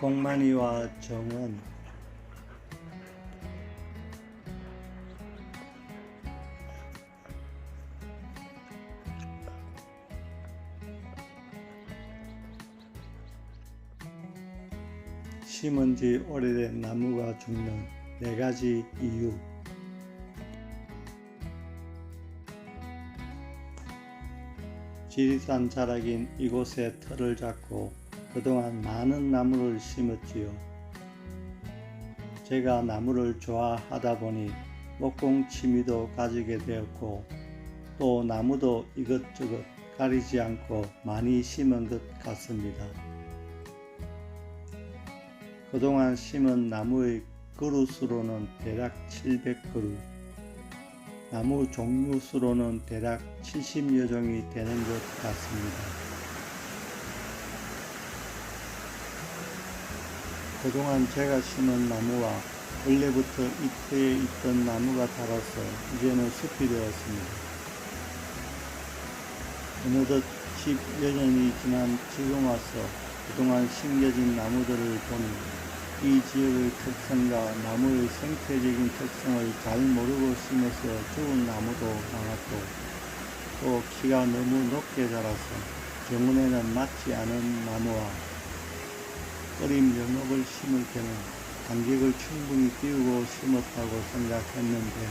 복만이와 정은 심은 지 오래된 나무가 죽는 네 가지 이유. 지리산 자락인 이곳에 터를 잡고 그동안 많은 나무를 심었지요. 제가 나무를 좋아하다 보니 목공 취미도 가지게 되었고 또 나무도 이것저것 가리지 않고 많이 심은 것 같습니다. 그동안 심은 나무의 그루수로는 대략 700그루, 나무 종류 수로는 대략 70여 종이 되는 것 같습니다. 그동안 제가 심은 나무와 원래부터 이 터에 있던 나무가 자라서 이제는 숲이 되었습니다. 어느덧 10여 년이 지난 지금 와서 그동안 심겨진 나무들을 보니 이 지역의 특성과 나무의 생태적인 특성을 잘 모르고 심어서 죽은 나무도 많았고 또 키가 너무 높게 자라서 정원에는 맞지 않은 나무와 어린 영업을 심을 때는 간격을 충분히 띄우고 심었다고 생각했는데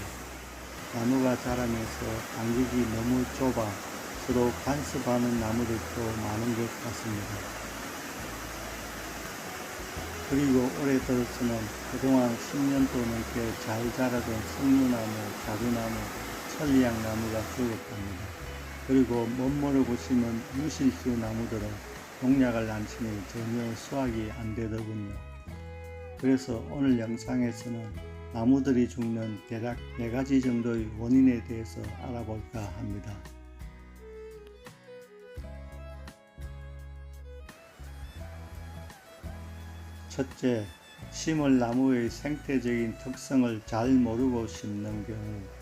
나무가 자라면서 간격이 너무 좁아 서로 간섭하는 나무들도 많은 것 같습니다. 그리고 올해 들어서는 그동안 10년도 넘게 잘 자라던 석류나무, 자두나무, 천리향 나무가 죽었답니다. 그리고 못 모르고 심은 유실수 나무들은 농약을 안 치니 전혀 수확이 안 되더군요. 그래서 오늘 영상에서는 나무들이 죽는 대략 4가지 정도의 원인에 대해서 알아볼까 합니다. 첫째, 심을 나무의 생태적인 특성을 잘 모르고 심는 경우.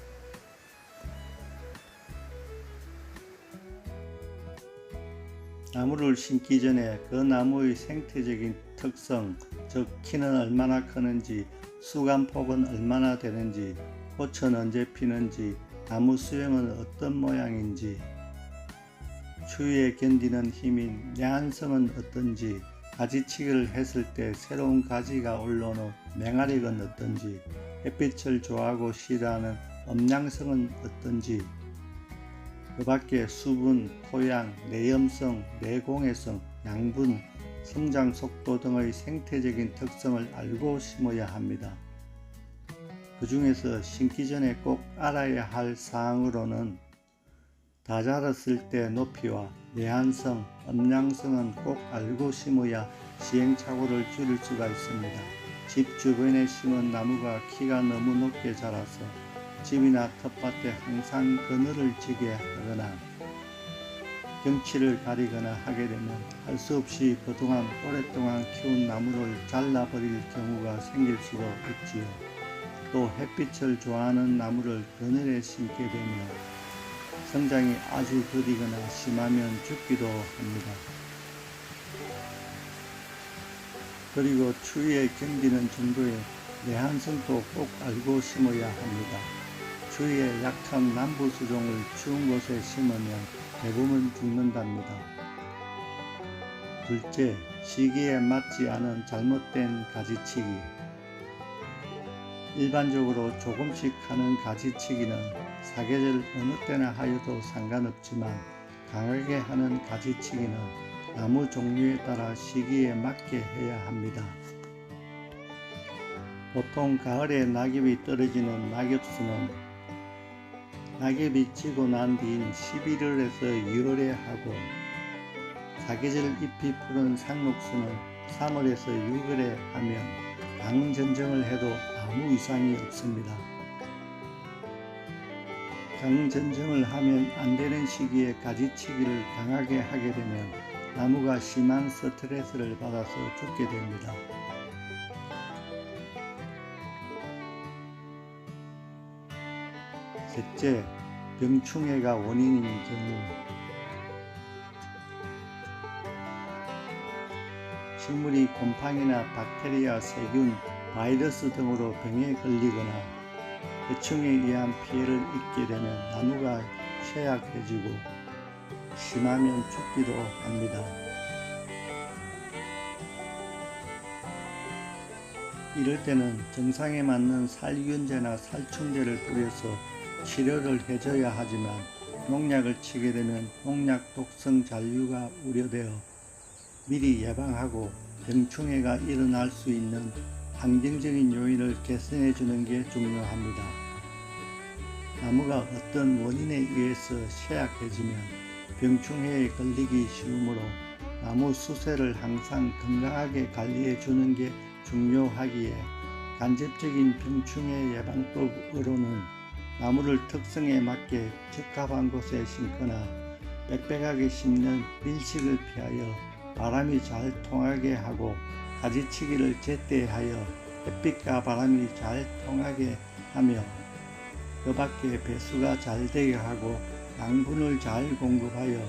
나무를 심기 전에 그 나무의 생태적인 특성, 즉 키는 얼마나 크는지, 수감폭은 얼마나 되는지, 꽃은 언제 피는지, 나무 수영은 어떤 모양인지, 추위에 견디는 힘인 내한성은 어떤지, 가지치기를 했을 때 새로운 가지가 올라오는 맹아리는 어떤지, 햇빛을 좋아하고 싫어하는 음양성은 어떤지, 그 밖에 수분, 토양, 내염성, 내공해성, 양분, 성장 속도 등의 생태적인 특성을 알고 심어야 합니다. 그 중에서 심기 전에 꼭 알아야 할 사항으로는 다 자랐을 때 높이와 내한성, 음양성은 꼭 알고 심어야 시행착오를 줄일 수가 있습니다. 집 주변에 심은 나무가 키가 너무 높게 자라서 집이나 텃밭에 항상 그늘을 지게 하거나 경치를 가리거나 하게 되면 할 수 없이 그동안 오랫동안 키운 나무를 잘라버릴 경우가 생길 수도 있지요. 또 햇빛을 좋아하는 나무를 그늘에 심게 되면 성장이 아주 더디거나 심하면 죽기도 합니다. 그리고 추위에 견디는 정도의 내한성도 꼭 알고 심어야 합니다. 추위에 약한 남부 수종을 추운 곳에 심으면 대부분 죽는답니다. 둘째, 시기에 맞지 않은 잘못된 가지치기. 일반적으로 조금씩 하는 가지치기는 사계절 어느 때나 하여도 상관없지만 강하게 하는 가지치기는 나무 종류에 따라 시기에 맞게 해야 합니다. 보통 가을에 낙엽이 떨어지는 낙엽수는 낙엽이 지고 난 뒤인 11월에서 2월에 하고 사계절 잎이 푸른 상록수는 3월에서 6월에 하면 강전정을 해도 아무 이상이 없습니다. 강전정을 하면 안 되는 시기에 가지치기를 강하게 하게 되면 나무가 심한 스트레스를 받아서 죽게 됩니다. 셋째, 병충해가 원인인 경우 식물이 곰팡이나 박테리아, 세균, 바이러스 등으로 병에 걸리거나 해충에 의한 피해를 입게 되면 나무가 쇠약해지고 심하면 죽기도 합니다. 이럴 때는 정상에 맞는 살균제나 살충제를 뿌려서 치료를 해줘야 하지만 농약을 치게 되면 농약 독성 잔류가 우려되어 미리 예방하고 병충해가 일어날 수 있는 환경적인 요인을 개선해 주는 게 중요합니다. 나무가 어떤 원인에 의해서 쇠약해지면 병충해에 걸리기 쉬우므로 나무 수세를 항상 건강하게 관리해 주는 게 중요하기에 간접적인 병충해 예방법으로는 나무를 특성에 맞게 적합한 곳에 심거나 빽빽하게 심는 밀식을 피하여 바람이 잘 통하게 하고 가지치기를 제때하여 햇빛과 바람이 잘 통하게 하며 그 밖에 배수가 잘 되게 하고 양분을 잘 공급하여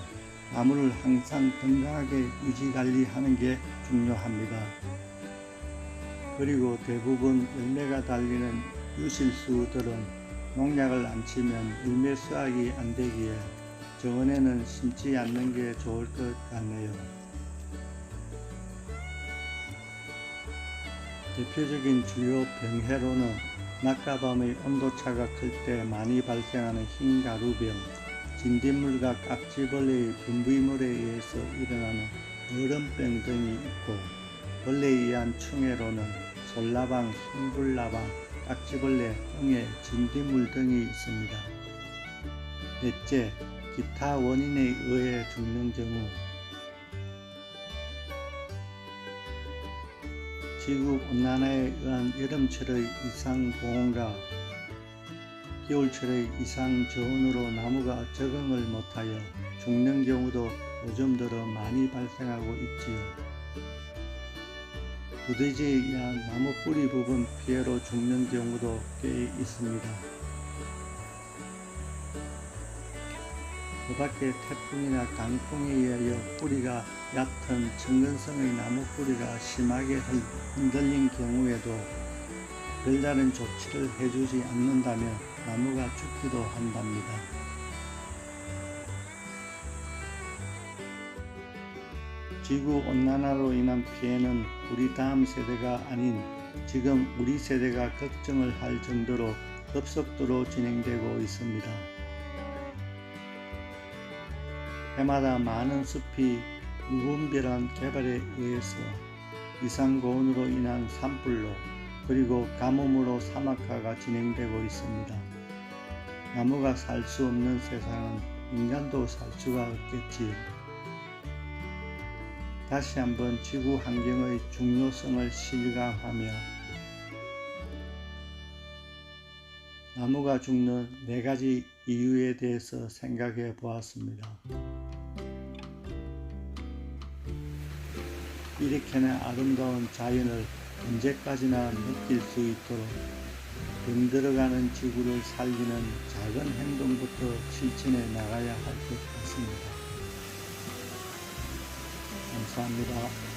나무를 항상 건강하게 유지 관리하는 게 중요합니다. 그리고 대부분 열매가 달리는 유실수들은 농약을 안 치면 열매 수확이 안 되기에 정원에는 심지 않는 게 좋을 것 같네요. 대표적인 주요 병해로는 낮과 밤의 온도차가 클 때 많이 발생하는 흰가루병, 진딧물과 깍지벌레의 분비물에 의해서 일어나는 얼음병 등이 있고 벌레에 의한 충해로는 솔라방, 흰불나방, 깍지벌레, 홍해, 진딧물 등이 있습니다. 넷째, 기타 원인에 의해 죽는 경우 지구 온난화에 의한 여름철의 이상 고온과 겨울철의 이상 저온으로 나무가 적응을 못하여 죽는 경우도 요즘 들어 많이 발생하고 있지요. 부대지에 의한 나무 뿌리 부분 피해로 죽는 경우도 꽤 있습니다. 그 밖에 태풍이나 강풍에 의하여 뿌리가 얕은 정근성의 나무 뿌리가 심하게 흔들린 경우에도 별다른 조치를 해주지 않는다면 나무가 죽기도 한답니다. 지구 온난화로 인한 피해는 우리 다음 세대가 아닌 지금 우리 세대가 걱정을 할 정도로 급속도로 진행되고 있습니다. 해마다 많은 숲이 무분별한 개발에 의해서 이상고온으로 인한 산불로 그리고 가뭄으로 사막화가 진행되고 있습니다. 나무가 살 수 없는 세상은 인간도 살 수가 없겠지요. 다시 한번 지구 환경의 중요성을 실감하며 나무가 죽는 네 가지 이유에 대해서 생각해 보았습니다. 이렇게나 아름다운 자연을 언제까지나 느낄 수 있도록 병들어가는 지구를 살리는 작은 행동부터 실천해 나가야 할 것 같습니다. 감사합니다.